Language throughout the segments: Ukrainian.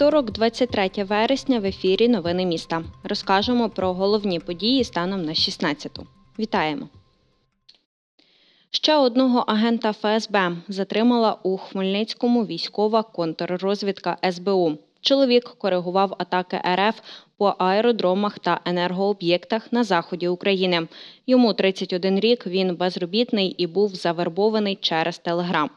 Вівторок, 23 вересня, в ефірі Новини міста. Розкажемо про головні події станом на 16-ту. Вітаємо! Ще одного агента ФСБ затримала у Хмельницькому військова контррозвідка СБУ. Чоловік коригував атаки РФ по аеродромах та енергооб'єктах на заході України. Йому 31 рік, він безробітний і був завербований через Телеграм.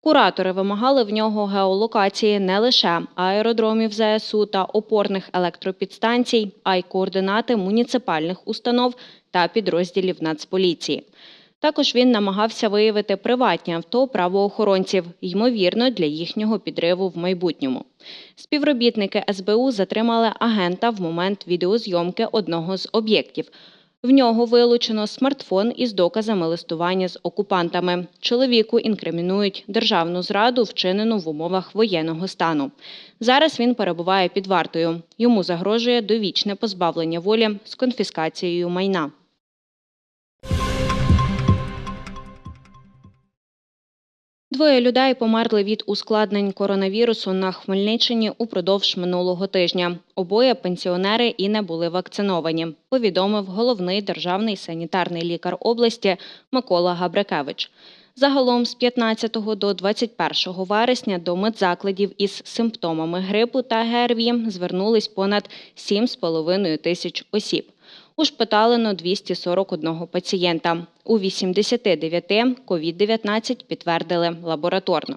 Куратори вимагали в нього геолокації не лише аеродромів ЗСУ та опорних електропідстанцій, а й координати муніципальних установ та підрозділів Нацполіції. Також він намагався виявити приватні авто правоохоронців, ймовірно, для їхнього підриву в майбутньому. Співробітники СБУ затримали агента в момент відеозйомки одного з об'єктів. В нього вилучено смартфон із доказами листування з окупантами. Чоловіку інкримінують державну зраду, вчинену в умовах воєнного стану. Зараз він перебуває під вартою. Йому загрожує довічне позбавлення волі з конфіскацією майна. Двоє людей померли від ускладнень коронавірусу на Хмельниччині упродовж минулого тижня. Обоє пенсіонери і не були вакциновані, повідомив головний державний санітарний лікар області Микола Габрикевич. Загалом з 15 до 21 вересня до медзакладів із симптомами грипу та ГРВІ звернулись понад 7,5 тисяч осіб. Ушпиталено 241 пацієнта. У 89 COVID-19 підтвердили лабораторно.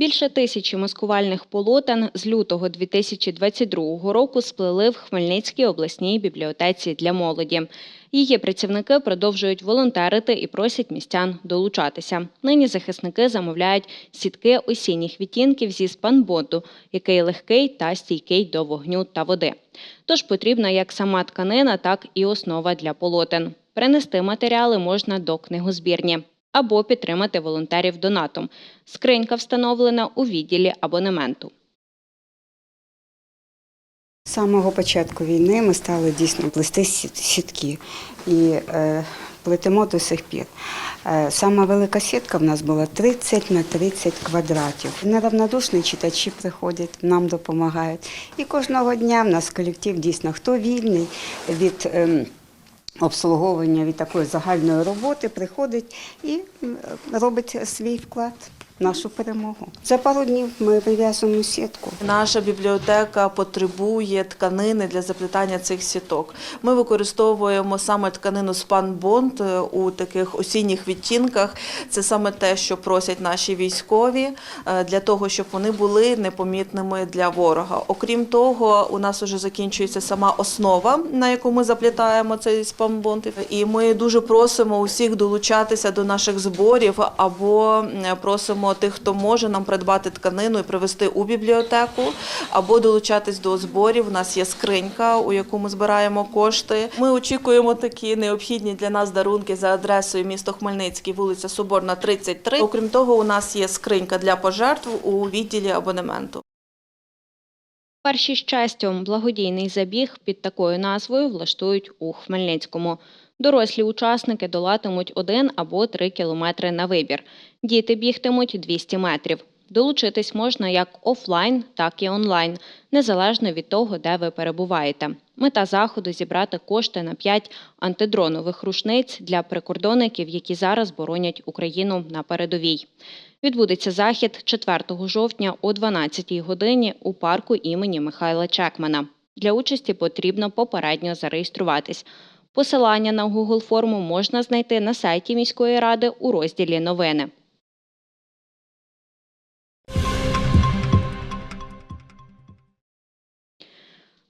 Більше тисячі маскувальних полотен з лютого 2022 року сплели в Хмельницькій обласній бібліотеці для молоді. Її працівники продовжують волонтерити і просять містян долучатися. Нині захисники замовляють сітки осінніх відтінків зі спанботу, який легкий та стійкий до вогню та води. Тож потрібна як сама тканина, так і основа для полотен. Принести матеріали можна до книгозбірні або підтримати волонтерів донатом. Скринька встановлена у відділі абонементу. З самого початку війни ми стали дійсно плести сіт- сітки і е, плетемо до сих пір. Е, сама велика сітка в нас була 30 на 30 квадратів. Неравнодушні читачі приходять, нам допомагають. І кожного дня в нас колектив дійсно хто вільний від. ем, Обслуговування від такої загальної роботи приходить і робить свій вклад нашу перемогу. За пару днів ми вив'язуємо сітку. Наша бібліотека потребує тканини для заплетання цих сіток. Ми використовуємо саме тканину спанбонд е, у таких осінніх відтінках. Це саме те, що просять наші військові е, для того, щоб вони були непомітними для ворога. Окрім того, у нас вже закінчується сама основа, на яку ми заплітаємо цей спанбонд. І ми дуже просимо усіх долучатися до наших зборів або м, тих, хто може нам придбати тканину і привезти у бібліотеку, або долучатись до зборів. У нас є скринька, у яку ми збираємо кошти. Ми очікуємо такі необхідні для нас дарунки за адресою місто Хмельницький, вулиця Соборна, 33. Окрім того, у нас є скринька для пожертв у відділі абонементу. Перші щастя благодійний забіг під такою назвою влаштують у Хмельницькому. Дорослі учасники долатимуть один або три кілометри на вибір. Діти бігтимуть 200 метрів. Долучитись можна як офлайн, так і онлайн, незалежно від того, де ви перебуваєте. Мета заходу зібрати кошти на 5 антидронових рушниць для прикордонників, які зараз боронять Україну на передовій. Відбудеться захід 4 жовтня о 12 годині у парку імені Михайла Чекмана. Для участі потрібно попередньо зареєструватись. Посилання на Google форму можна знайти на сайті міської ради у розділі Новини.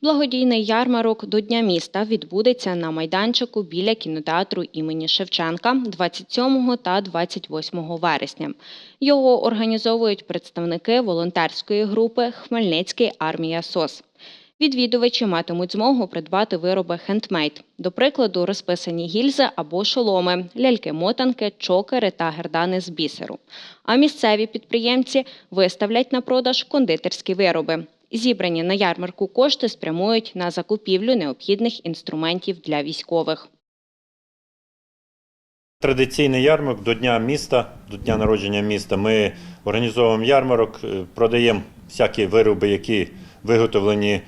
Благодійний ярмарок до Дня міста відбудеться на майданчику біля кінотеатру імені Шевченка 27 та 28 вересня. Його організовують представники волонтерської групи Хмельницький армія СОС. Відвідувачі матимуть змогу придбати вироби хендмейд, до прикладу, розписані гільзи або шоломи, ляльки-мотанки, чокери та гердани з бісеру. А місцеві підприємці виставлять на продаж кондитерські вироби. Зібрані на ярмарку кошти спрямують на закупівлю необхідних інструментів для військових. Традиційний ярмарок до Дня міста, до Дня народження міста. Ми організовуємо ярмарок, е, продаємо всякі вироби, які виготовлені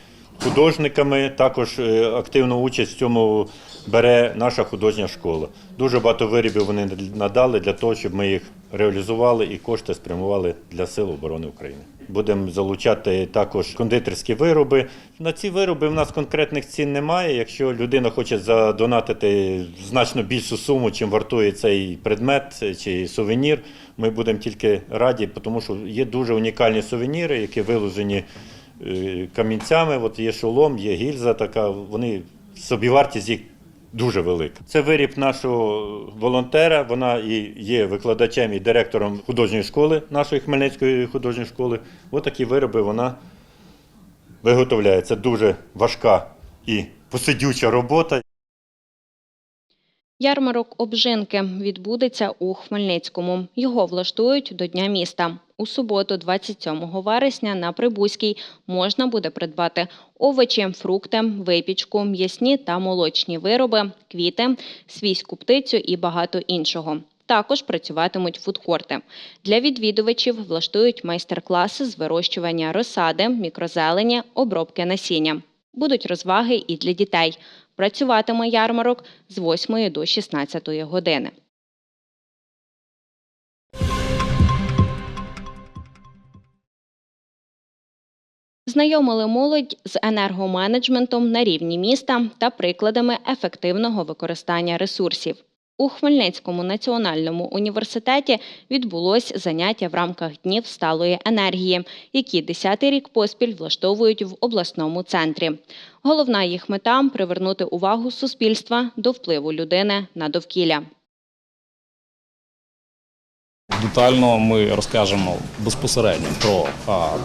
художниками. Також е, активну участь в цьому бере наша художня школа. Дуже багато виробів вони надали для того, щоб ми їх реалізували і кошти спрямували для Сил оборони України. Будемо залучати також кондитерські вироби. На ці вироби в нас конкретних цін немає. Якщо людина хоче задонатити значно більшу суму, чим вартує цей предмет чи сувенір, ми будемо тільки раді, тому що є дуже унікальні сувеніри, які виложені е, камінцями. От є шолом, є гільза така. Вони собівартість їх дуже велика. Це виріб нашого волонтера. Вона і є викладачем і директором художньої школи нашої Хмельницької художньої школи. Ось такі вироби вона виготовляє. Це дуже важка і посидюча робота. Ярмарок обжинки відбудеться у Хмельницькому. Його влаштують до Дня міста. У суботу, 27 вересня, на Прибузькій можна буде придбати овочі, фрукти, випічку, м'ясні та молочні вироби, квіти, свійську птицю і багато іншого. Також працюватимуть фудкорти. Для відвідувачів влаштують майстер-класи з вирощування розсади, мікрозелені, обробки насіння. Будуть розваги і для дітей. Працюватиме ярмарок з 8 до 16 години. Знайомили молодь з енергоменеджментом на рівні міста та прикладами ефективного використання ресурсів. У Хмельницькому національному університеті відбулось заняття в рамках днів сталої енергії, які 10-й рік поспіль влаштовують в обласному центрі. Головна їх мета привернути увагу суспільства до впливу людини на довкілля. Детально ми розкажемо безпосередньо про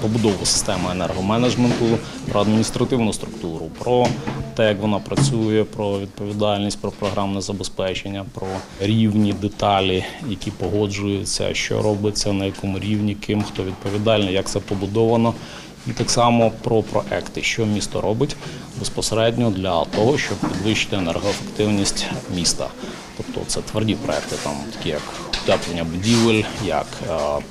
побудову системи енергоменеджменту, про адміністративну структуру, про те, як вона працює, про відповідальність, про програмне забезпечення, про рівні деталі, які погоджуються, що робиться, на якому рівні, ким хто відповідальний, як це побудовано. І так само про проекти, що місто робить безпосередньо для того, щоб підвищити енергоефективність міста. Тобто це тверді проекти, там такі як утеплення будівель, як е,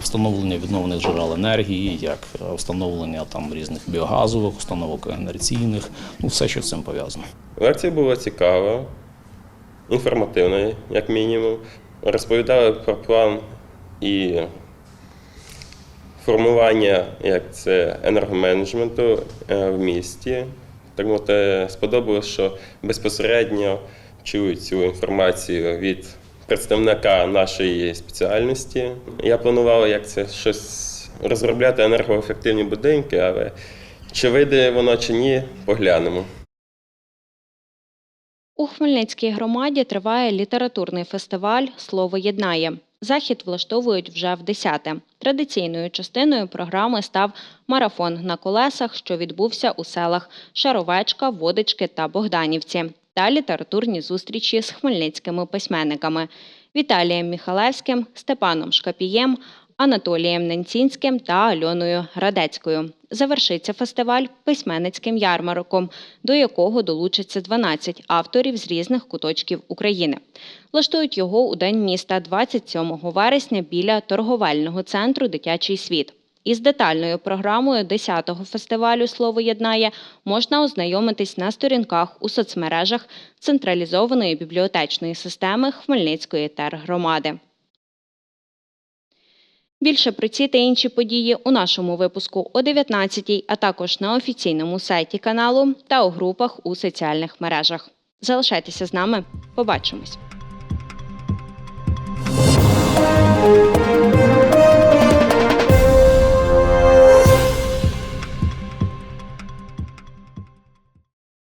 встановлення відновлених джерел енергії, як е, встановлення там різних біогазових установок генераційних, ну все, що з цим пов'язано. Лекція була цікава, інформативна, як мінімум. Розповідали про план і формування як це енергоменеджменту е, в місті. Так мовити, сподобалось, що безпосередньо чують цю інформацію від представника нашої спеціальності. Я планував, як це щось розробляти енергоефективні будинки, але чи вийде воно чи ні, поглянемо. У Хмельницькій громаді триває літературний фестиваль Слово єднає. Захід влаштовують вже в десяте. Традиційною частиною програми став марафон на колесах, що відбувся у селах Шаровечка, Водички та Богданівці, та літературні зустрічі з хмельницькими письменниками Віталієм Міхалевським, Степаном Шкапієм, Анатолієм Ненцінським та Альоною Радецькою. Завершиться фестиваль письменницьким ярмарком, до якого долучаться 12 авторів з різних куточків України. Влаштують його у День міста 27 вересня біля торговельного центру Дитячий світ. Із детальною програмою 10-го фестивалю Слово єднає можна ознайомитись на сторінках у соцмережах централізованої бібліотечної системи Хмельницької тергромади. Більше про ці та інші події у нашому випуску о 19-й, а також на офіційному сайті каналу та у групах у соціальних мережах. Залишайтеся з нами. Побачимось!